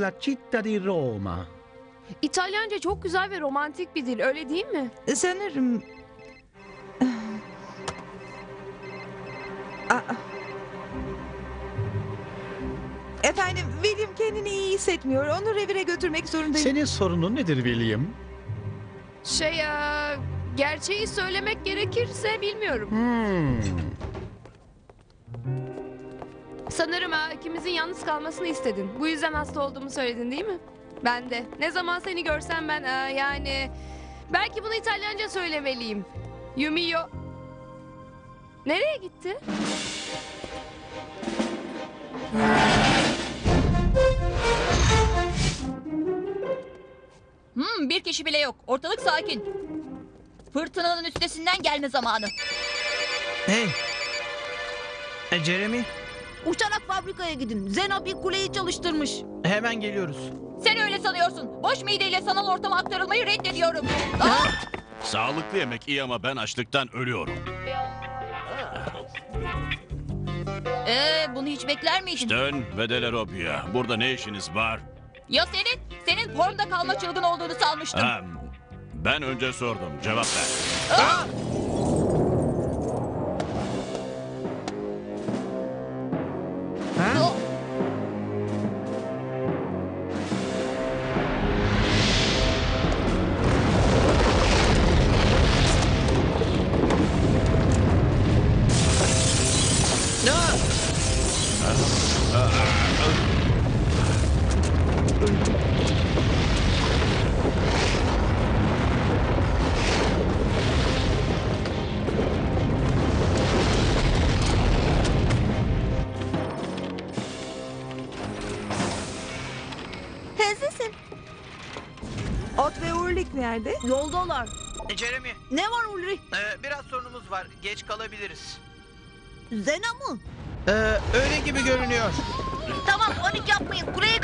la città di Roma. İtalyanca çok güzel ve romantik bir dil öyle değil mi? Sanırım... Aa. Efendim, William kendini iyi hissetmiyor. Onu revire götürmek zorundayım. Senin sorunun nedir William? Şey eee, gerçeği söylemek gerekirse bilmiyorum. Hmm. Sanırım ha, ikimizin yalnız kalmasını istedin. Bu yüzden hasta olduğumu söyledin değil mi? Ben de. Ne zaman seni görsem ben aa, yani... Belki bunu İtalyanca söylemeliyim. Yumio... Nereye gitti? Hmm, bir kişi bile yok. Ortalık sakin. Fırtınanın üstesinden gelme zamanı. Hey. E, Jeremy, Uçarak fabrikaya gidin. Zena bir kuleyi çalıştırmış. hemen geliyoruz. Sen öyle sanıyorsun. Boş mideyle sanal ortama aktarılmayı reddediyorum. Aa! Sağlıklı yemek iyi ama ben açlıktan ölüyorum. Ee, bunu hiç bekler miydin? Dön ve Delerobia. Burada ne işiniz var? Ya senin? Senin formda kalma çılgın olduğunu sanmıştım. Ha, ben önce sordum. Cevap ver. Aa! Nerede? Yoldalar. E, Jeremy, Ne var Ulrich? e, biraz sorunumuz var. Geç kalabiliriz. Zena mı? E, öyle gibi görünüyor. Tamam panik yapmayın. Kuleyi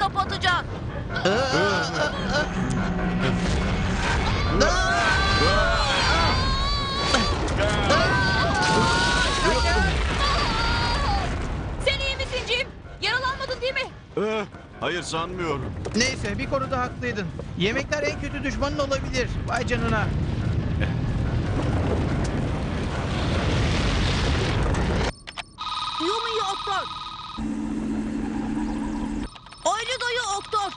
aa, aa. Aa! Sen iyi misin Jim? Yaralanmadın değil mi? Eh, hayır sanmıyorum. Neyse bir konuda haklıydın. Yemekler en kötü düşmanın olabilir. Vay canına. Yumi'yi aktar. Ayrı dayı aktar.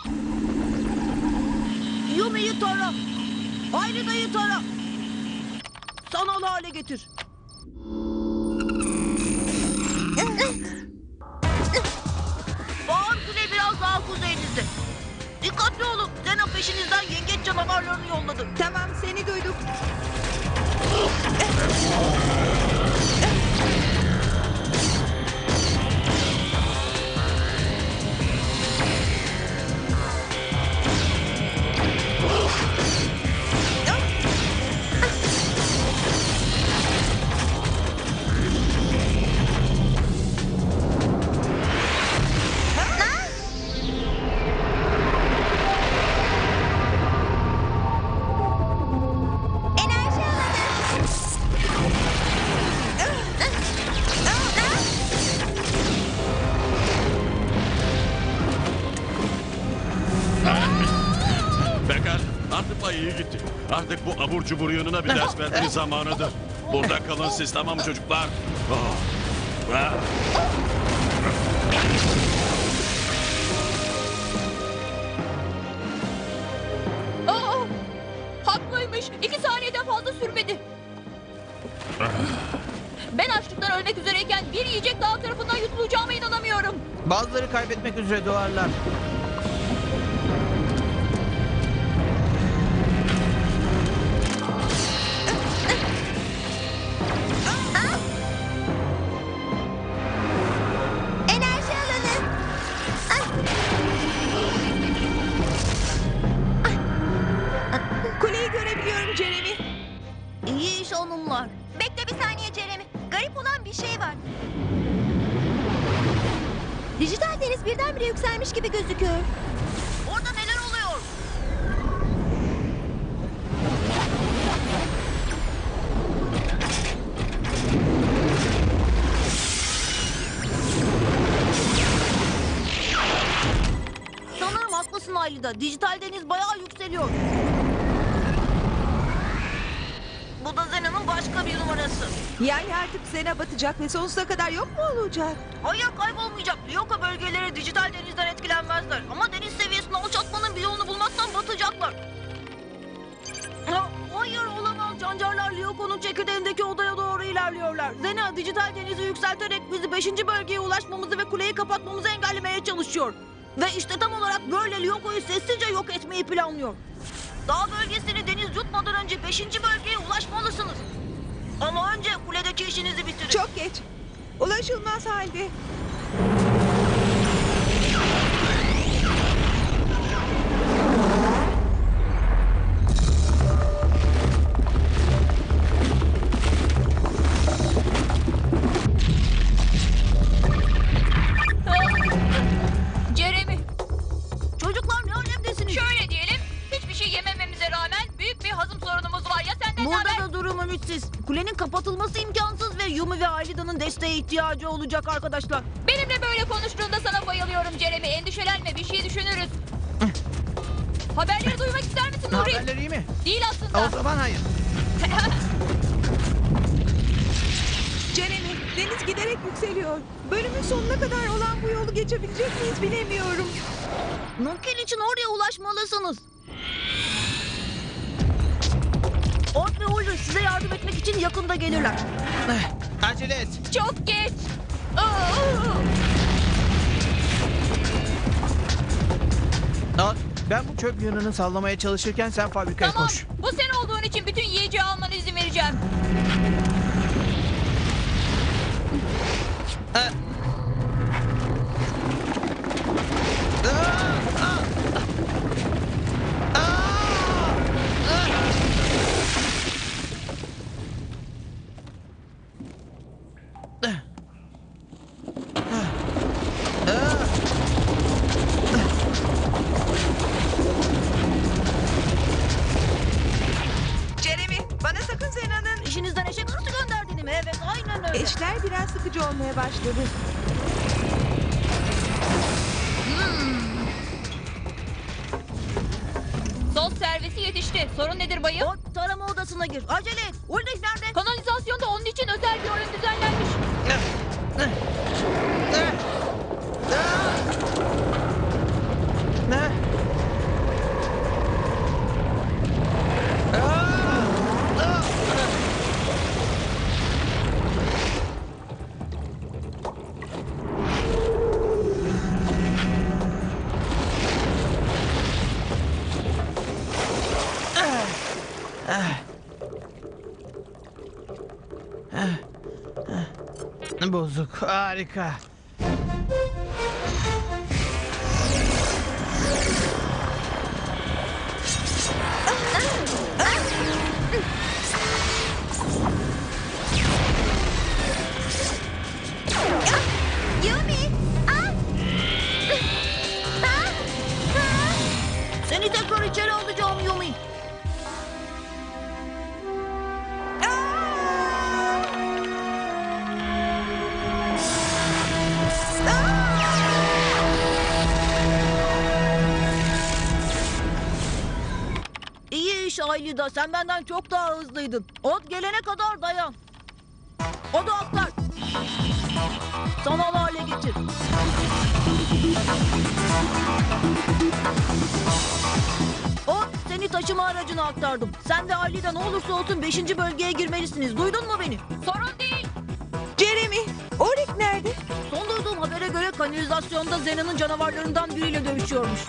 Yumi'yi tara. Ayrı dayı tara. Sanal hale getir. Bağır kule biraz daha kuzeynizde. Dikkatli olun. Peşinizden yengeç canavarlarını yolladı. Tamam, seni duyduk. Artık bu abur cubur yönüne bir ders vermenin zamanıdır. Burada kalın siz tamam mı çocuklar? Oh. Ah. Aa! Haklıymış. İki saniyeden fazla sürmedi. Ben açlıktan ölmek üzereyken bir yiyecek dağ tarafından yutulacağıma inanamıyorum. Bazıları kaybetmek üzere doğarlar. Deniz birdenbire yükselmiş gibi gözüküyor. Orada neler oluyor? Sanırım haklısın Aylı'da. Dijital deniz bayağı yükseliyor. Bu da Zena'nın başka bir numarası. Yani artık Zena batacak ve sonsuza kadar yok mu olacak? Hayır kaybolmayacak. Ryoka bölgeleri dijital denizden etkilenmezler. Ama deniz seviyesini alçaltmanın bir yolunu bulmazsan batacaklar. Ha, Hayır olamaz. Cancarlar Ryoko'nun çekirdeğindeki odaya doğru ilerliyorlar. Zena dijital denizi yükselterek bizi 5. bölgeye ulaşmamızı ve kuleyi kapatmamızı engellemeye çalışıyor. Ve işte tam olarak böyle Ryoko'yu sessizce yok etmeyi planlıyor. Dağ bölgesini deniz yutmadan önce 5. bölgeye ulaşmalısınız. Ama önce kuledeki işinizi bitirin. Çok geç. Ulaşılmaz halde. Ümitsiz. Kulenin kapatılması imkansız ve Yumi ve Aylida'nın desteğe ihtiyacı olacak arkadaşlar. Benimle böyle konuştuğunda sana bayılıyorum Jeremy. Endişelenme bir şey düşünürüz. Haberleri duymak ister misin Nuri? Haberler iyi mi? Değil O aslında. zaman hayır. Jeremy, deniz giderek yükseliyor. Bölümün sonuna kadar olan bu yolu geçebilecek miyiz bilemiyorum. Nunkel için oraya ulaşmalısınız. Ve Ulrich size yardım etmek için yakında gelirler. Acele et. Çok geç. Aa! Ben bu çöp yığınını sallamaya çalışırken sen fabrikaya Tamam. koş. Bu sen olduğun için bütün yiyeceği almana izin vereceğim. Jeremy, olmaya başladı. Sos servisi yetişti. Sorun nedir bayım? Ort tarama odasına gir. Acele et. Ulrich Bozuk. Harika. Aylida. Sen benden çok daha hızlıydın. Ot gelene kadar dayan. O da atlar. Sanal hale getir. O seni taşıma aracına aktardım. Sen ve Aylida ne olursa olsun 5. bölgeye girmelisiniz. Duydun mu beni? Sorun değil. Jeremy, Orik nerede? Son duyduğum habere göre kanalizasyonda Zena'nın canavarlarından biriyle dövüşüyormuş.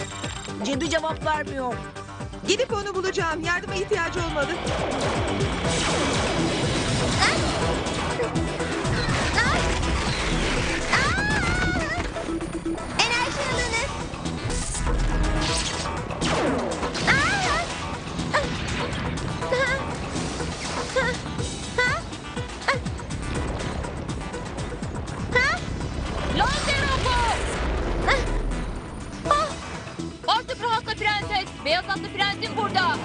Cebi cevap vermiyor. Gidip onu bulacağım. Yardıma ihtiyacı olmalı. Beyaz atlı prensin burada.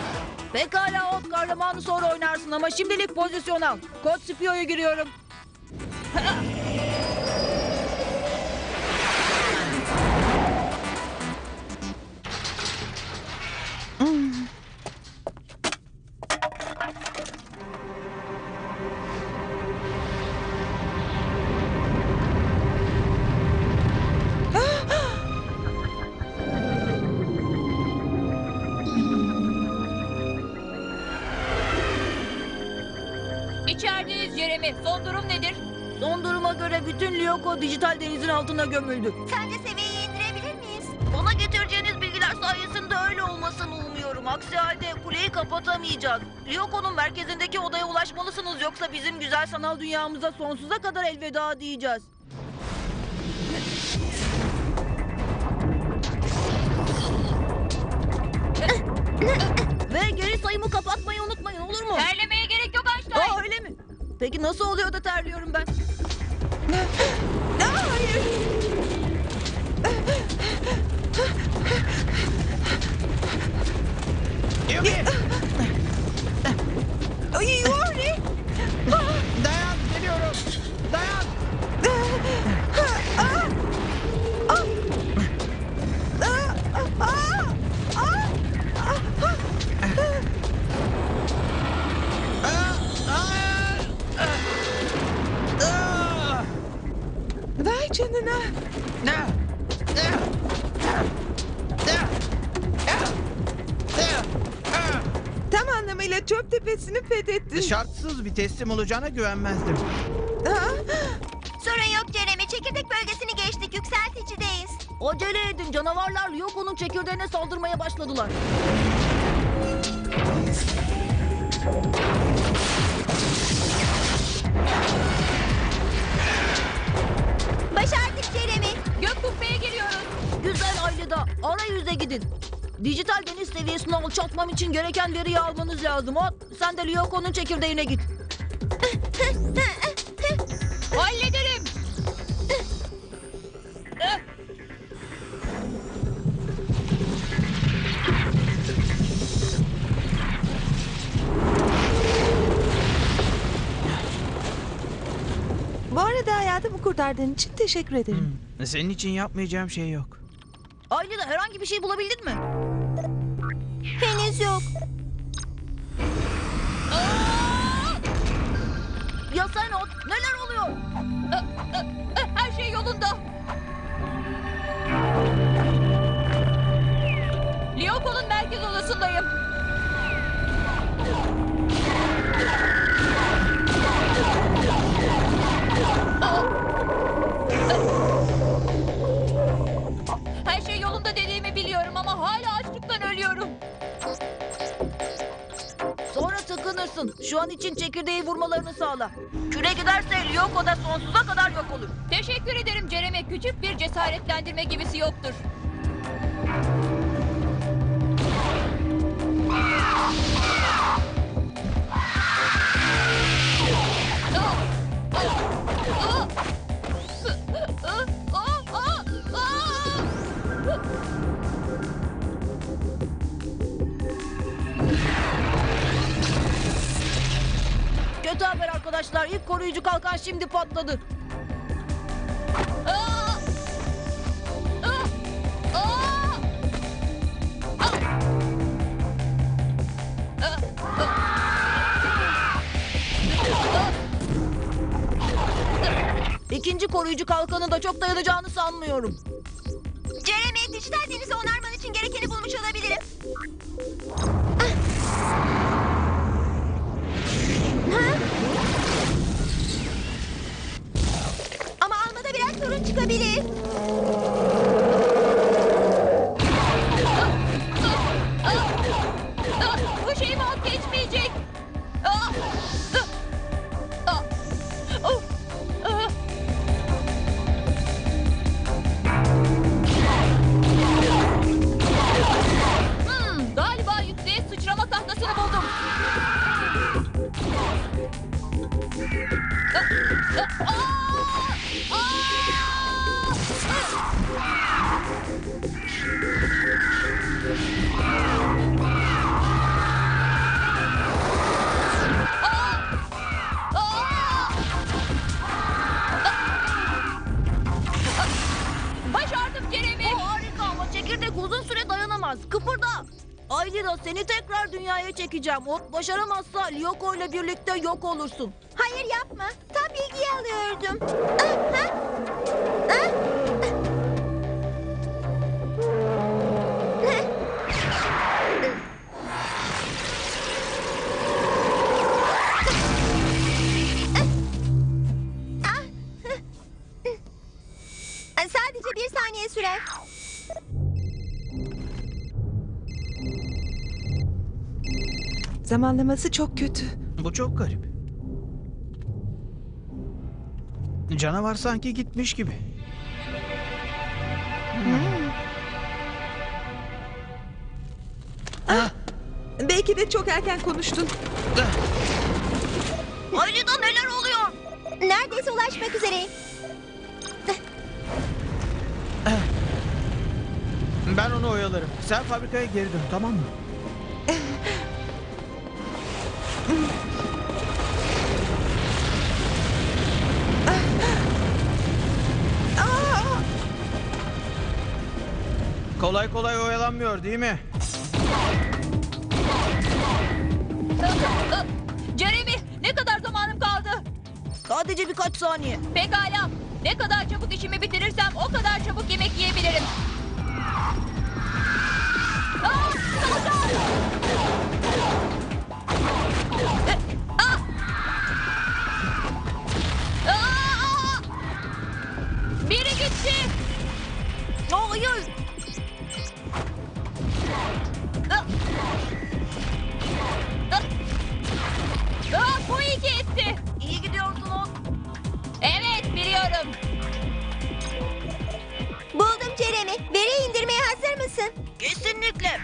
Pekala ot kahramanı sonra oynarsın ama şimdilik pozisyon al. Kod Spio'ya giriyorum. İçerideyiz Jeremy. Son durum nedir? Son duruma göre bütün Lyoko dijital denizin altına gömüldü. Sence seviyeyi indirebilir miyiz? Bana getireceğiniz bilgiler sayesinde öyle olmasını umuyorum. Aksi halde kuleyi kapatamayacağız. Lyoko'nun merkezindeki odaya ulaşmalısınız yoksa bizim güzel sanal dünyamıza sonsuza kadar elveda diyeceğiz. Ve geri sayımı kapatmayı unutmayın olur mu? Terlemeye gerek yok Einstein. Aa öyle mi? Peki nasıl oluyor da terliyorum ben? Aa, hayır. Yumi! Ay, Canına. Ne? Tam anlamıyla çöp tepesini fethettin. Şartsız bir teslim olacağına güvenmezdim. Ha? Sorun yok Jeremy. Çekirdek bölgesini geçtik. Yükselticideyiz. Acele edin canavarlar Lyoko'nun çekirdeğine saldırmaya başladılar. Başardık Jeremy. Gök kubbeye geliyoruz. Güzel Aylida arayüze gidin. Dijital deniz seviyesini alçaltmam için gereken veriyi almanız lazım. Ot sen de Lyoko'nun çekirdeğine git. Hallederim. Bu arada hayatımı kurtardığın için teşekkür ederim. Senin için yapmayacağım şey yok. Aylida herhangi bir şey bulabildin mi? Vurmalarını sağla. Küre giderse Lyoko da sonsuza kadar yok olur. Teşekkür ederim Jeremy. Küçük bir cesaretlendirme gibisi yoktur. Kalkan şimdi patladı. İkinci koruyucu kalkanın da çok dayanacağını sanmıyorum. Jeremy dijital denizi onarman için gerekeni bulmuş olabilirim. Ha? Çıkabilir. Morg başaramazsa Lyoko ile birlikte yok olursun. Hayır yapma. Tam bilgiyi alıyordum. Ah, ha? Ah, Sadece bir saniye sürer. Zamanlaması çok kötü. Bu çok garip. Canavar sanki gitmiş gibi. Belki de çok erken konuştun. Ayrıca neler oluyor? Neredeyse ulaşmak üzereyim. Ben onu oyalarım. Sen fabrikaya geri dön tamam mı? Kolay kolay oyalanmıyor değil mi? Jeremy ne kadar zamanım kaldı? Sadece birkaç saniye. Pekala. Ne kadar çabuk işimi bitirirsem o kadar çabuk yemek yiyebilirim. Aa, Biliyorum. Buldum Jeremy. Veri indirmeye hazır mısın? Kesinlikle.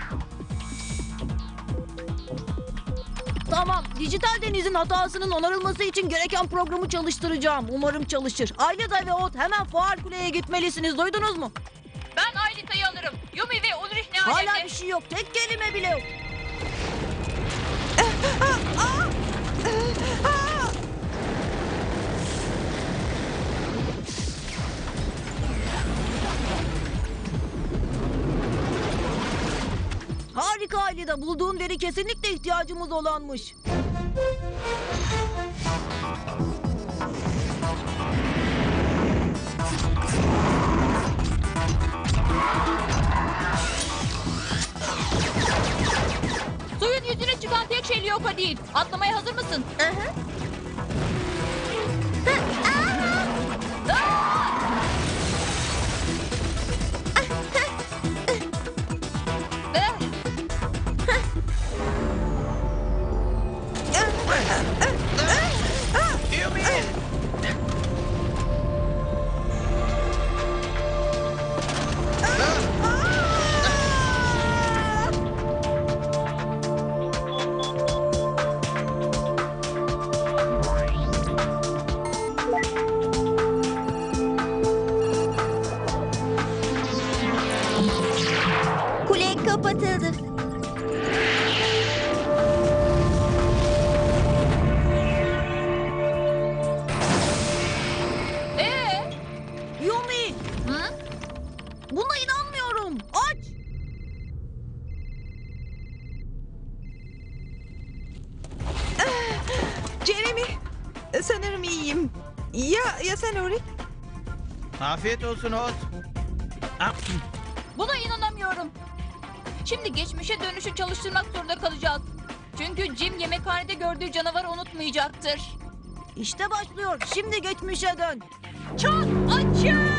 Tamam, dijital denizin hatasının onarılması için gereken programı çalıştıracağım. Umarım çalışır. Aylida ve Ot hemen fuar kuleye gitmelisiniz. Duydunuz mu? Ben Aylita'yı alırım. Yumi ve Ulrich ne alemde? Hala bir şey yok. Tek kelime bile yok. Harika Aylida. Bulduğun veri kesinlikle ihtiyacımız olanmış. Suyun yüzüne çıkan tek şey Lyoka değil. Atlamaya hazır mısın? Eh, Buna inanmıyorum. Aç! Jeremy, sanırım iyiyim. Ya ya sen Ulrich? Afiyet olsun Ot. Ah, Buna inanamıyorum. Şimdi geçmişe dönüşü çalıştırmak zorunda kalacağız. Çünkü Jim yemekhanede gördüğü canavarı unutmayacaktır. İşte başlıyor. Şimdi geçmişe dön. Çok açım!